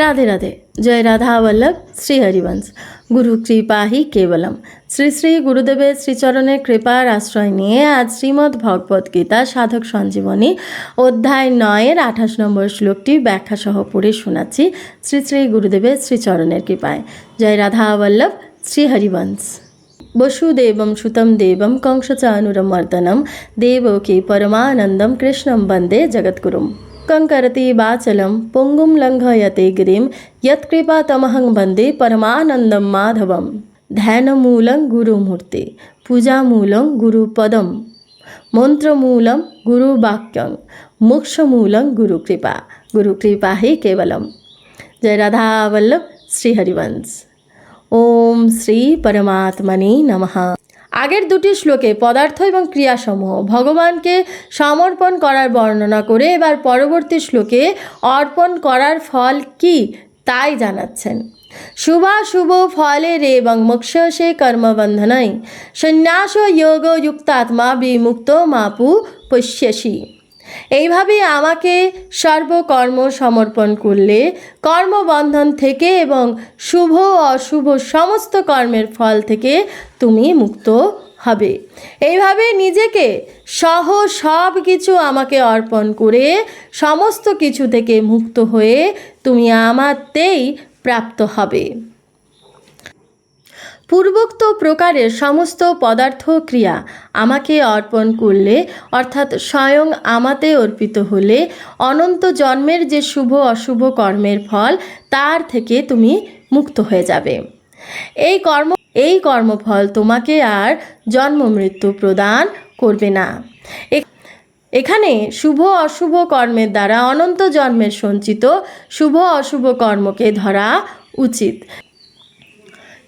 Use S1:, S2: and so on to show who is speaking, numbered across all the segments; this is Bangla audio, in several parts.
S1: राधे राधे জয় রাধা বল্লভ শ্রী হরিবংশ গুরু কৃপা হি কেবলম শ্রী শ্রী গুরুদেবের শ্রীচরণের কৃপার আশ্রয় নিয়ে আজ শ্রীমদ্ ভগবদ গীতা সাধক সঞ্জীবনী অধ্যায় নয়ের আঠাশ নম্বর শ্লোকটি ব্যাখ্যা সহ পড়ে শোনাচ্ছি শ্রী শ্রী গুরুদেবের শ্রীচরণের কৃপায় জয় রাধা বল্লভ শ্রী হরিবংশ वसुदेवं सुतं देवं कंसचानुरमर्दनं देवकी परमानन्दं कृष्णं वन्दे जगद्गुरुं कंकरति वाचलं पुङ्गुं लङ्घयते गिरिं यत्कृपातमहं वन्दे परमानन्दं माधवं ध्यानमूलं गुरुमूर्ते पूजामूलं गुरुपदं मन्त्रमूलं गुरुवाक्यं मोक्षमूलं गुरुकृपा गुरुकृपा हि केवलं जय राधावल्लभ श्रीहरिवंश ॐ श्री परमात्मने नमः আগের দুটি শ্লোকে পদার্থ এবং ক্রিয়াসমূহ। ভগবানকে সমর্পণ করার বর্ণনা করে এবার পরবর্তী শ্লোকে অর্পণ করার ফল কি তাই জানাচ্ছেন। শুভা শুভ ফলে রে এবং মোক্ষসে কর্মবন্ধনাই সন্ন্যাস যোগ যুক্তাত্মা বিমুক্ত মাপু পশ্যসী। এইভাবে আমাকে সর্বকর্ম সমর্পণ করলে কর্মবন্ধন থেকে এবং শুভ অশুভ সমস্ত কর্মের ফল থেকে তুমি মুক্ত হবে। এইভাবে নিজেকে সহ সব কিছু আমাকে অর্পণ করে সমস্ত কিছু থেকে মুক্ত হয়ে তুমি আমাতেই প্রাপ্ত হবে। পূর্বোক্ত প্রকারের সমস্ত পদার্থ ক্রিয়া আমাকে অর্পণ করলে, অর্থাৎ স্বয়ং আমাতে অর্পিত হলে, অনন্ত জন্মের যে শুভ অশুভ কর্মের ফল, তার থেকে তুমি মুক্ত হয়ে যাবে। এই কর্ম, এই কর্মফল তোমাকে আর জন্ম মৃত্যু প্রদান করবে না। এখানে শুভ অশুভ কর্মের দ্বারা অনন্ত জন্মের সঞ্চিত শুভ অশুভ কর্মকে ধরা উচিত।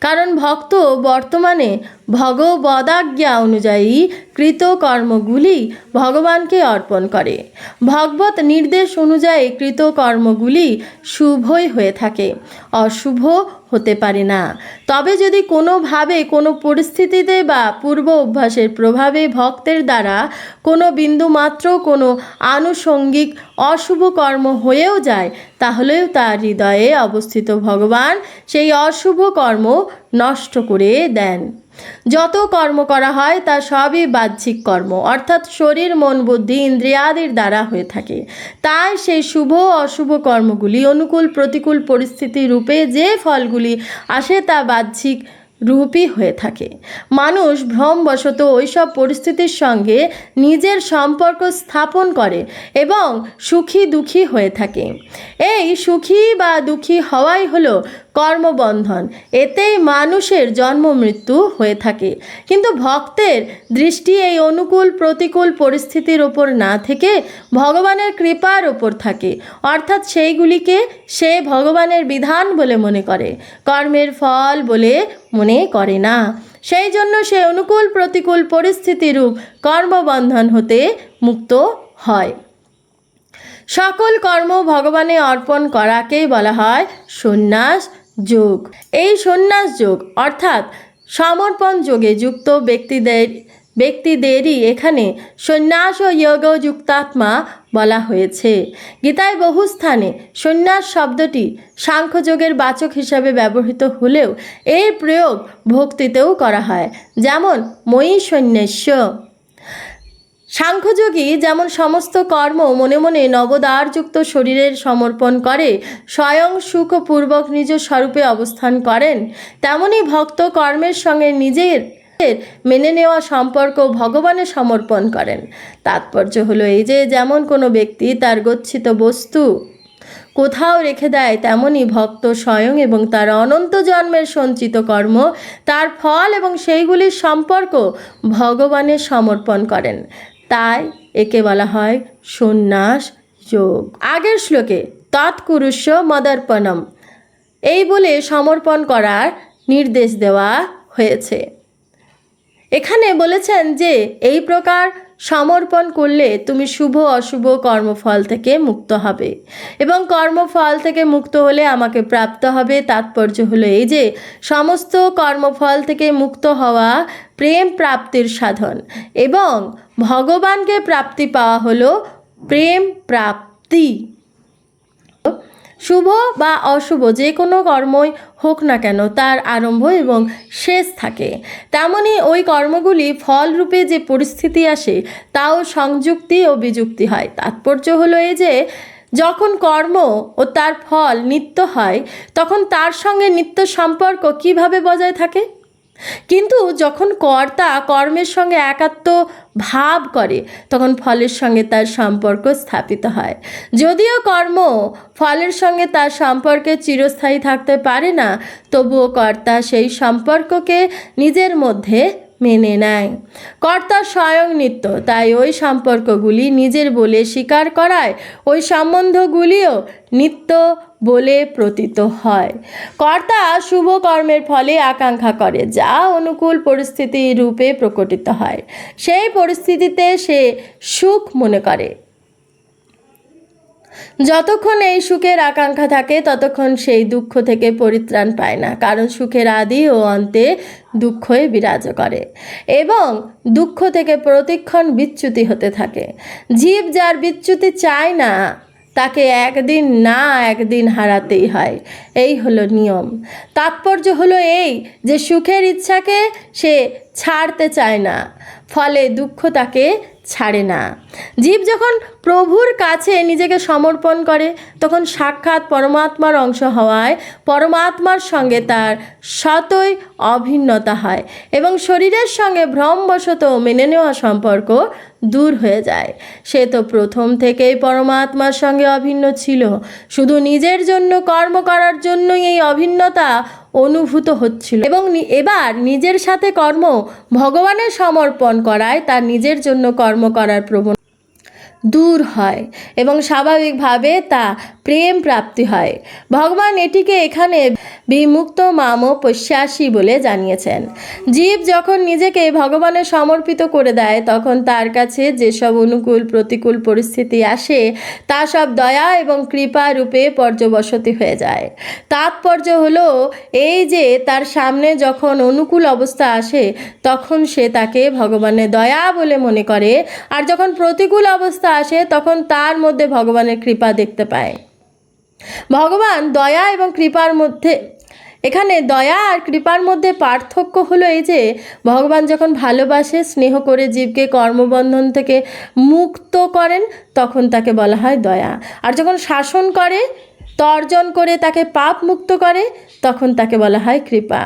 S1: কারণ ভক্ত বর্তমানে ভগবদাজ্ঞা অনুযায়ী কৃতকর্মগুলি ভগবানকে অর্পণ করে। ভগবত নির্দেশ অনুযায়ী কৃতকর্মগুলি শুভই হয়ে থাকে। অশুভ হতে পারে না। তবে যদি কোনোভাবে কোনো পরিস্থিতিতে বা পূর্ব অভ্যাসের প্রভাবে ভক্তের দ্বারা কোনো বিন্দুমাত্র কোনো আনুষঙ্গিক অশুভ কর্ম হয়েও যায়, তাহলেও তার হৃদয়ে অবস্থিত ভগবান সেই অশুভ কর্ম নষ্ট করে দেন। যত কর্ম করা হয়, তা সবই বাহ্যিক কর্ম। অর্থাৎ শরীর, মন, বুদ্ধি ইন্দ্রিয়াদির দ্বারা হয়ে থাকে। তাই সেই শুভ অশুভ কর্মগুলি অনুকূল প্রতিকূল পরিস্থিতি রূপে যে ফলগুলি আসে তা বাহ্যিক রূপই হয়ে থাকে। মানুষ ভ্রমবশত ওইসব পরিস্থিতির সঙ্গে নিজের সম্পর্ক স্থাপন করে এবং সুখী দুঃখী হয়ে থাকে। এই সুখী বা দুঃখী হওয়াই হলো কর্মবন্ধন। এতেই মানুষের জন্ম মৃত্যু হয়ে থাকে। কিন্তু ভক্তের দৃষ্টি এই অনুকূল প্রতিকূল পরিস্থিতির ওপর না থেকে ভগবানের কৃপার ওপর থাকে। অর্থাৎ সেইগুলিকে সে ভগবানের বিধান বলে মনে করে। কর্মের ফল বলে মনে করে না। সেই জন্য সে অনুকূল প্রতিকূল পরিস্থিতিরূপ কর্মবন্ধন হতে মুক্ত হয়। সকল কর্ম ভগবানে অর্পণ করাকেই বলা হয় সন্ন্যাস যোগ। এই সন্ন্যাস যোগ অর্থাৎ সমর্পণ যোগে যুক্ত ব্যক্তিদের ব্যক্তিদেরই এখানে সন্ন্যাস ও যোগ যুক্তাত্মা বলা হয়েছে। গীতায় বহু স্থানে সন্ন্যাস শব্দটি সাংখ্যযোগের বাচক হিসাবে ব্যবহৃত হলেও এর প্রয়োগ ভক্তিতেও করা হয়, যেমন মই সন্ন্যাস্য। সাংখ্যযোগী যেমন সমস্ত কর্ম মনে মনে নবদ্বারযুক্ত শরীরের সমর্পণ করে, স্বয়ং সুখপূর্বক নিজ স্বরূপে অবস্থান করেন, তেমনি ভক্ত কর্মের সঙ্গে নিজের মেনে নেওয়া সম্পর্ক ভগবানে সমর্পণ করেন। তাৎপর্য হলো এই যে, যেমন কোনো ব্যক্তি তার গচ্ছিত বস্তু কোথাও রেখে দেয় তেমনই ভক্ত স্বয়ং এবং তার অনন্ত জন্মের সঞ্চিত কর্ম, তার ফল এবং সেইগুলির সম্পর্ক ভগবানের সমর্পণ করেন। তাই একে বলা হয় সন্ন্যাস যোগ। আগের শ্লোকে, তৎকুরুষ্য মদর্পণম। এই বলে সমর্পণ করার নির্দেশ দেওয়া হয়েছে। এখানে বলেছেন যে, এই প্রকার সমর্পণ করলে তুমি শুভ অশুভ কর্মফল থেকে মুক্ত হবে এবং কর্মফল থেকে মুক্ত হলে আমাকে প্রাপ্ত হবে। তাৎপর্য হলো এই যে, সমস্ত কর্মফল থেকে মুক্ত হওয়া প্রেম প্রাপ্তির সাধন এবং ভগবানকে প্রাপ্তি পাওয়া হলো প্রেম প্রাপ্তি। শুভ বা অশুভ যে কোনো কর্মই হোক না কেন, তার আরম্ভ এবং শেষ থাকে। তেমনই ওই কর্মগুলি ফলরূপে যে পরিস্থিতি আসে, তাও সংযুক্তি ও বিযুক্তি হয়। তাৎপর্য হলো এই যে, যখন কর্ম ও তার ফল নিত্য হয়, তখন তার সঙ্গে নিত্য সম্পর্ক কীভাবে বজায় থাকে? কিন্তু যখন কর্তা কর্মের সঙ্গে একাত্ম ভাব করে, তখন ফলের সঙ্গে তার সম্পর্ক স্থাপিত হয়। যদিও কর্ম ফলের সঙ্গে তার সম্পর্কে চিরস্থায়ী থাকতে পারে না, তবুও কর্তা সেই সম্পর্ককে নিজের মধ্যে মেনে নেয়। কর্তা স্বয়ং নিত্য, তাই ওই সম্পর্কগুলি নিজের বলে স্বীকার করায়, ওই সম্বন্ধগুলিও নিত্য বলে প্রতীত হয়। কর্তা শুভ কর্মের ফলে আকাঙ্ক্ষা করে, যা অনুকূল পরিস্থিতি রূপে প্রকটিত হয়। সেই পরিস্থিতিতে সে সুখ মনে করে। যতক্ষণ এই সুখের আকাঙ্ক্ষা থাকে, ততক্ষণ সেই দুঃখ থেকে পরিত্রাণ পায় না, কারণ সুখের আদি ও অন্তে দুঃখই বিরাজ করে এবং দুঃখ থেকে প্রতিক্ষণ বিচ্যুতি হতে থাকে। জীব যার বিচ্যুতি চায় না তাকে একদিন না একদিন হারাতেই হয়। এই হলো নিয়ম। তাৎপর্য হলো এই যে, সুখের ইচ্ছাকে সে ছাড়তে চায় না। ফলে দুঃখ তাকে ছাড়ে না। জীব যখন প্রভুর কাছে নিজেকে সমর্পণ করে, তখন সাক্ষাৎ পরমাত্মার অংশ হওয়ায় পরমাত্মার সঙ্গে তার সতই অভিন্নতা হয় এবং শরীরের সঙ্গে ভ্রমবশত মেনে নেওয়া সম্পর্ক দূর হয়ে যায়। সে তো প্রথম থেকেই পরমাত্মার সঙ্গে অভিন্ন ছিল। শুধু নিজের জন্য কর্ম করার জন্যই এই অভিন্নতা অনুভূত হচ্ছিল এবং এবার নিজের সাথে কর্ম ভগবানের সমর্পণ করায় তার নিজের জন্য কর্ম করার প্রবণ দূর হয় এবং স্বাভাবিকভাবে তা প্রেম প্রাপ্তি হয়। ভগবান এটিকে এখানে বিমুক্ত মাম পশ্যাসী বলে জানিয়েছেন। জীব যখন নিজেকে ভগবানের সমর্পিত করে দেয়, তখন তার কাছে যেসব অনুকূল প্রতিকূল পরিস্থিতি আসে, তা সব দয়া এবং কৃপা রূপে পর্যবসতি হয়ে যায়। তাৎপর্য হলো এই যে, তার সামনে যখন অনুকূল অবস্থা আসে, তখন সে তাকে ভগবানের দয়া বলে মনে করে। আর যখন প্রতিকূল অবস্থা আসে, তখন তার মধ্যে ভগবানের কৃপা দেখতে পায়। ভগবান দয়া এবং কৃপার মধ্যে, এখানে দয়া আর কৃপার মধ্যে পার্থক্য হলো এই যে, ভগবান যখন ভালোবাসে, স্নেহ করে জীবকে কর্মবন্ধন থেকে মুক্ত করেন, তখন তাকে বলা হয় দয়া। আর যখন শাসন করে, তর্জন করে তাকে পাপ মুক্ত করে, তখন তাকে বলা হয় কৃপা।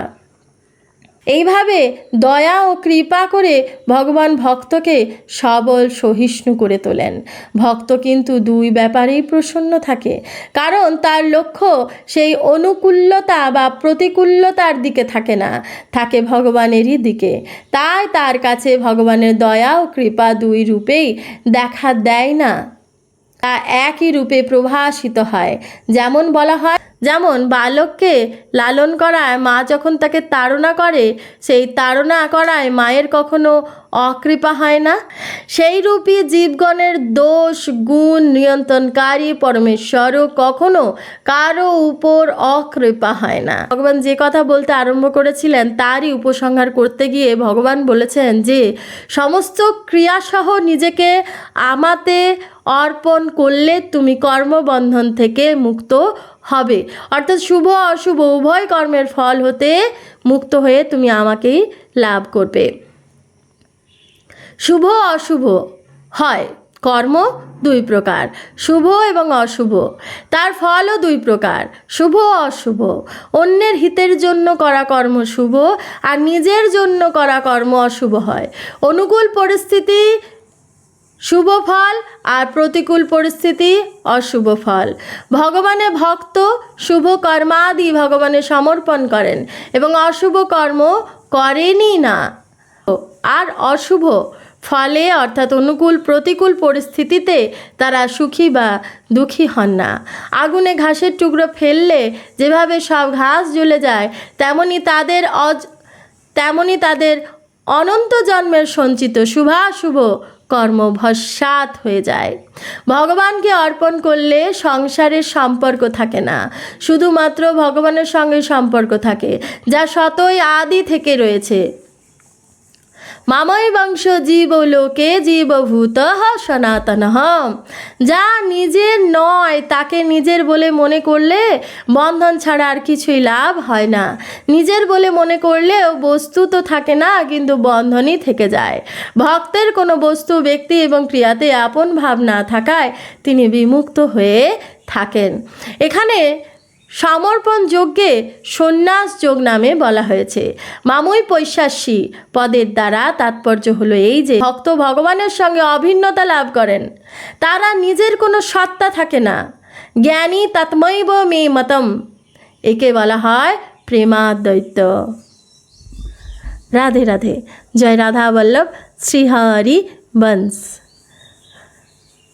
S1: এইভাবে দয়া ও কৃপা করে ভগবান ভক্তকে সবল সহিষ্ণু করে তোলেন। ভক্ত কিন্তু দুই ব্যাপারেই প্রসন্ন থাকে। কারণ তার লক্ষ্য সেই অনুকূল্যতা বা প্রতিকূল্যতার দিকে থাকে না, থাকে ভগবানেরই দিকে। তাই তার কাছে ভগবানের দয়া ও কৃপা দুই রূপেই দেখা দেয় না। তা একই রূপে প্রভাসিত হয়। যেমন বলা হয় যেমন বালককে লালন করায় মা যখন তাকে তাড়না করে, সেই তাড়না করায় মায়ের কখনো অকৃপা হয় না। সেই রূপই জীবগণের দোষ, গুণ নিয়ন্ত্রণকারী পরমেশ্বরও কখনো কারও উপর অকৃপা হয় না। ভগবান যে কথা বলতে আরম্ভ করেছিলেন, তারই উপসংহার করতে গিয়ে ভগবান বলেছেন যে, সমস্ত ক্রিয়াসহ নিজেকে আমাতে অর্পণ করলে তুমি কর্মবন্ধন থেকে মুক্ত হবে। অর্থাৎ শুভ অশুভ, উভয় কর্মের ফল হতে মুক্ত হয়ে তুমি আমাকেই লাভ করবে। শুভ অশুভ হয়, কর্ম দুই প্রকার, শুভ এবং অশুভ। তার ফলও দুই প্রকার, শুভ অশুভ। অন্যের হিতের জন্য করা কর্ম শুভ, আর নিজের জন্য করা কর্ম অশুভ হয়। অনুকূল পরিস্থিতি শুভ ফল আর প্রতিকূল পরিস্থিতি অশুভ ফল। ভগবানের ভক্ত শুভ কর্মাদি ভগবানের সমর্পণ করেন এবং অশুভ কর্ম করেনই না। আর অশুভ ফলে অর্থাৎ অনুকূল প্রতিকূল পরিস্থিতিতে তারা সুখী বা দুঃখী হন না। আগুনে ঘাসের টুকরো ফেললে যেভাবে সব ঘাস জ্বলে যায়, তেমনি তাদের অজ, তেমনি তাদের অনন্ত জন্মের সঞ্চিত শুভাশুভ কর্ম ভস্মাত হয়ে যায়। ভগবানকে অর্পণ করলে সংসারের সম্পর্ক থাকে না। শুধুমাত্র ভগবানের সঙ্গে সম্পর্ক থাকে, যা শতই আদি থেকে রয়েছে। মাময় বংশ জীব লোকে জীবভূত সনাতন। যা নিজের নয়, তাকে নিজের বলে মনে করলে বন্ধন ছাড়া আর কিছুই লাভ হয় না। নিজের বলে মনে করলেও বস্তু তো থাকে না, কিন্তু বন্ধনই থেকে যায়। ভক্তের কোনো বস্তু, ব্যক্তি এবং ক্রিয়াতে আপন ভাব না থাকায় তিনি বিমুক্ত হয়ে থাকেন। এখানে সমর্পণ যজ্ঞে সন্ন্যাস যোগ নামে বলা হয়েছে। মামুই পৈশাসী পদের দ্বারা তাৎপর্য হলো এই যে, ভক্ত ভগবানের সঙ্গে অভিন্নতা লাভ করেন। তারা নিজের কোনো সত্তা থাকে না। জ্ঞানী তৎমৈব মে মতম। একে বলা হয় প্রেমাদ্বৈত। রাধে রাধে। জয় রাধা বল্লভ। শ্রীহরি বংশ